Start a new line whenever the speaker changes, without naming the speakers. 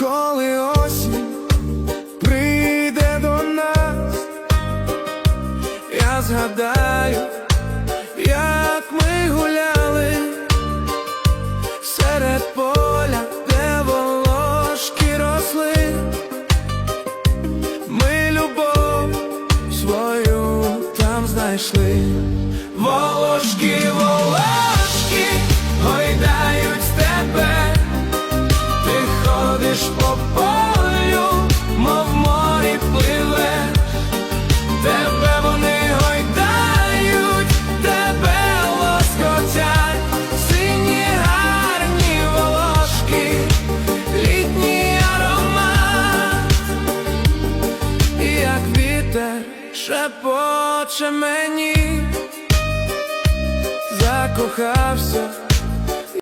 коли осінь прийде до нас, я згадаю, як ми гуляли серед поля, де волошки росли, ми любов свою там знайшли. Ходиш по полю, мов морі пливеш. Тебе вони гойдають, тебе лоскотять, сині гарні волошки, літній аромат, і як вітер шепоче мені, закохався